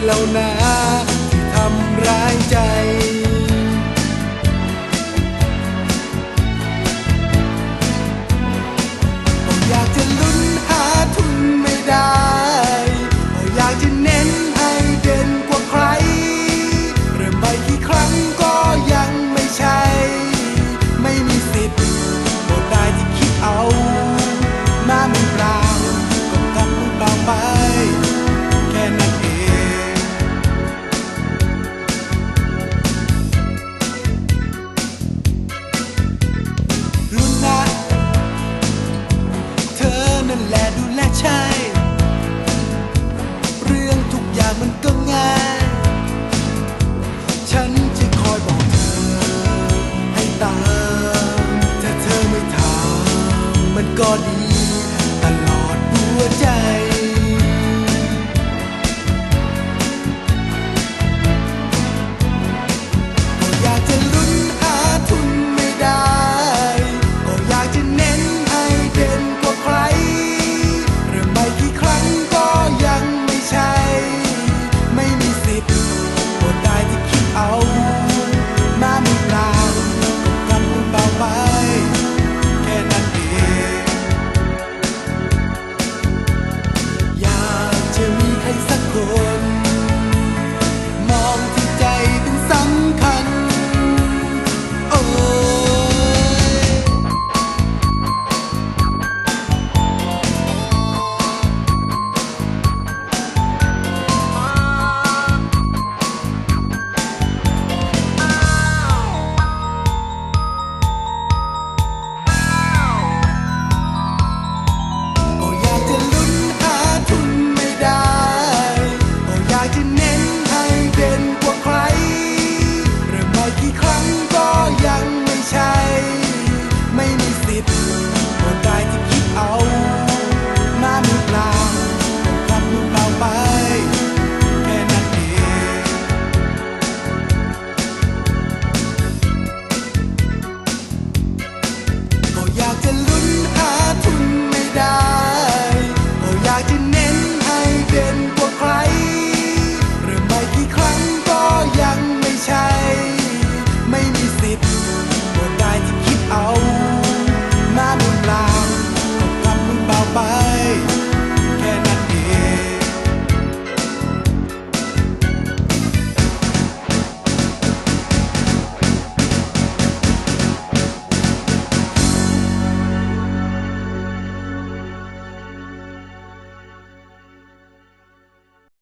lâu na. นแลดูแลใช่ เรื่องทุกอย่างมันก็ง่าย ฉันจะคอยบอกเธอ ให้ตาม ถ้าเธอไม่ถามมันก็ดี Bye.